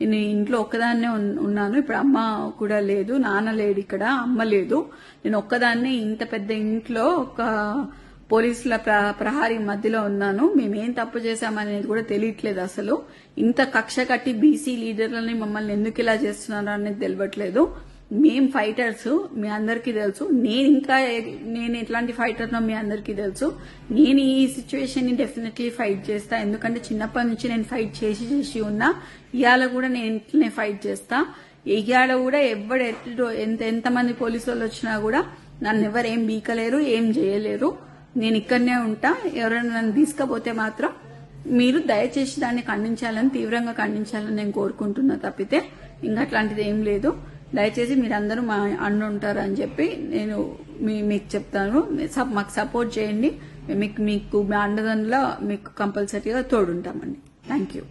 నేను ఇంట్లో ఒక్కదాన్నే ఉన్నాను. ఇప్పుడు అమ్మ కూడా లేదు నాన్న లేడు ఇక్కడ అమ్మ లేదు. నేను ఒక్కదాన్నే ఇంత పెద్ద ఇంట్లో ఒక పోలీసుల ప్ర- ప్రహారీ మధ్యలో ఉన్నాను. మేమేం తప్పు చేశామనేది కూడా తెలియట్లేదు అసలు. ఇంత కక్ష కట్టి బీసీ లీడర్లని మమ్మల్ని ఎందుకు ఇలా చేస్తున్నారు అనేది తెలియట్లేదు మేం ఫైటర్స్ మీ అందరికీ తెలుసు. నేను ఇంకా నేను ఎట్లాంటి ఫైటర్నో మీ అందరికీ తెలుసు. నేను ఈ సిచ్యువేషన్ని డెఫినెట్లీ ఫైట్ చేస్తా. ఎందుకంటే చిన్నప్పటి నుంచి నేను ఫైట్ చేసి చేసి ఉన్నా. ఇవాళ కూడా నేను ఇంట్లోనే ఫైట్ చేస్తా. ఇవాళ కూడా ఎవడు ఎట్లు ఎంత ఎంతమంది పోలీసు వాళ్ళు వచ్చినా కూడా నన్ను ఎవరు ఏం బీకలేరు ఏం చేయలేరు. నేను ఇక్కడనే ఉంటా. ఎవరైనా నన్ను తీసుకపోతే మాత్రం మీరు దయచేసి దాన్ని ఖండించాలని తీవ్రంగా ఖండించాలని నేను కోరుకుంటున్నా తప్పితే ఇంకా అట్లాంటిది ఏం లేదు. దయచేసి మీరందరూ మా అండ ఉంటారు అని చెప్పి నేను మీ మీకు చెప్తాను. మాకు సపోర్ట్ చేయండి. మీకు మీకు మా అండదండలో మీకు కంపల్సరీగా తోడుంటామండి. Thank you.